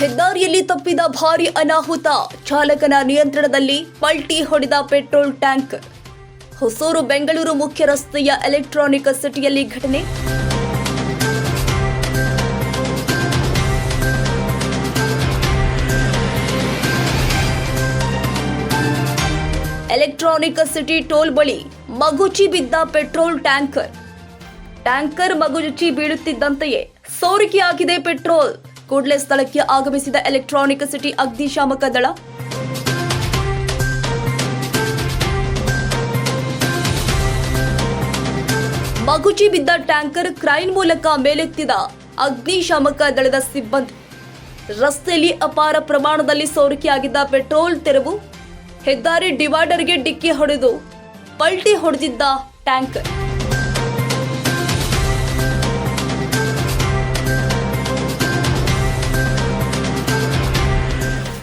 ಹೆದ್ದಾರಿಯಲ್ಲಿ ತಪ್ಪಿದ ಭಾರಿ ಅನಾಹುತ. ಚಾಲಕನ ನಿಯಂತ್ರಣದಲ್ಲಿ ಪಲ್ಟಿ ಹೊಡೆದ ಪೆಟ್ರೋಲ್ ಟ್ಯಾಂಕ್. ಹೊಸೂರು ಬೆಂಗಳೂರು ಮುಖ್ಯ ರಸ್ತೆಯ ಎಲೆಕ್ಟ್ರಾನಿಕ್ ಸಿಟಿಯಲ್ಲಿ ಘಟನೆ. ಎಲೆಕ್ಟ್ರಾನಿಕ್ ಸಿಟಿ ಟೋಲ್ ಬಳಿ ಮಗುಚಿ ಬಿದ್ದ ಪೆಟ್ರೋಲ್ ಟ್ಯಾಂಕರ್. ಟ್ಯಾಂಕರ್ ಮಗುಚಿ ಬೀಳುತ್ತಿದ್ದಂತೆಯೇ ಸೋರಿಕೆಯಾಗಿದೆ ಪೆಟ್ರೋಲ್. ಕೂಡಲೇ ಸ್ಥಳಕ್ಕೆ ಆಗಮಿಸಿದ ಎಲೆಕ್ಟ್ರಾನಿಕ್ ಸಿಟಿ ಅಗ್ನಿಶಾಮಕ ದಳ. ಮಗುಚಿ ಬಿದ್ದ ಟ್ಯಾಂಕರ್ ಕ್ರೈನ್ ಮೂಲಕ ಮೇಲೆತ್ತಿದ ಅಗ್ನಿಶಾಮಕ ದಳದ ಸಿಬ್ಬಂದಿ. ರಸ್ತೆಯಲ್ಲಿ ಅಪಾರ ಪ್ರಮಾಣದಲ್ಲಿ ಸೋರಿಕೆಯಾಗಿದ್ದ ಪೆಟ್ರೋಲ್ ತೆರವು, ಹೆದ್ದಾರಿ ಡಿವೈಡರ್ಗೆ ಡಿಕ್ಕಿ ಹೊಡೆದು, ಪಲ್ಟಿ ಹೊಡೆದಿದ್ದ ಟ್ಯಾಂಕರ್.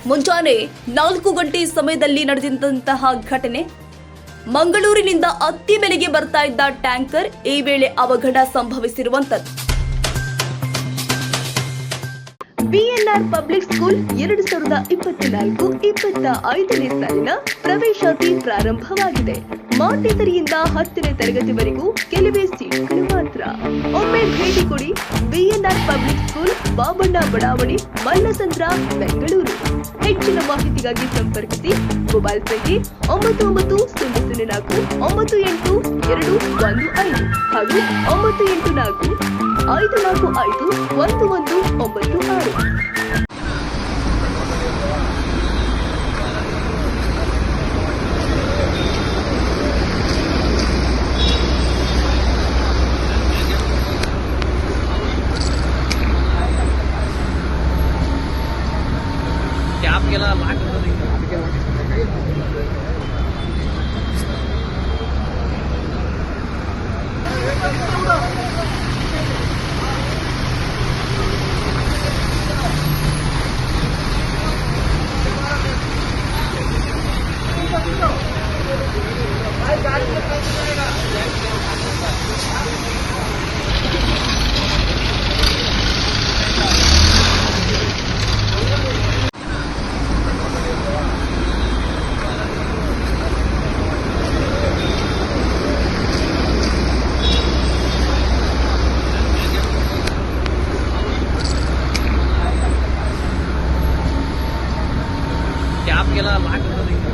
ಮುಂಜಾನೆ ನಾಲ್ಕು ಗಂಟೆ ಸಮಯದಲ್ಲಿ ನಡೆದಂತಹ ಘಟನೆ. ಮಂಗಳೂರಿನಿಂದ ಅತ್ತಿಮೆಲೆಗೆ ಬರ್ತಾ ಇದ್ದ ಟ್ಯಾಂಕರ್ ಈ ವೇಳೆ ಅವಘಡ ಸಂಭವಿಸಿರುವಂತದ್ದು. ಬಿಎನ್ಆರ್ ಪಬ್ಲಿಕ್ ಸ್ಕೂಲ್ ಎರಡು ಸಾವಿರದ ಇಪ್ಪತ್ನಾಲ್ಕು ಇಪ್ಪತ್ತ ಐದನೇ ಸಾಲಿನ ಪ್ರವೇಶಾತಿ ಪ್ರಾರಂಭವಾಗಿದೆ. ಮಾತೇತರಿಯಿಂದ ಹತ್ತನೇ ತರಗತಿವರೆಗೂ ಕೆಲವೇ ಸೀಟ್ಗಳು ಮಾತ್ರ. ಒಮ್ಮೆ ಭೇಟಿ ಕೊಡಿ ಸ್ಕೂಲ್ ಬಾಬಣ್ಣ ಬಡಾವಣೆ, ಮಲ್ಲಸಂದ್ರ, ಬೆಂಗಳೂರು. ಹೆಚ್ಚಿನ ಮಾಹಿತಿಗಾಗಿ ಸಂಪರ್ಕಿಸಿ ಮೊಬೈಲ್ ಸಂಖ್ಯೆ ಒಂಬತ್ತು ಒಂಬತ್ತು ಸೊನ್ನೆ ಸೊನ್ನೆ ನಾಲ್ಕು ಒಂಬತ್ತು ಎಂಟು ಎರಡು ಒಂದು ಐದು ಹಾಗೂ ಒಂಬತ್ತು ಎಂಟು ನಾಲ್ಕು ಐದು ನಾಲ್ಕು ಐದು ಒಂದು ಒಂದು ಒಂಬತ್ತು ಆರು. ಕ್ಯಾಬ್ಗೆಲ್ಲ ಲಾಕ್ गाड़ी में ಆಪ್ಗೆಲ್ಲ ಲಾಕ್ ಅದಕ್ಕೆ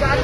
ಗಾಡಿ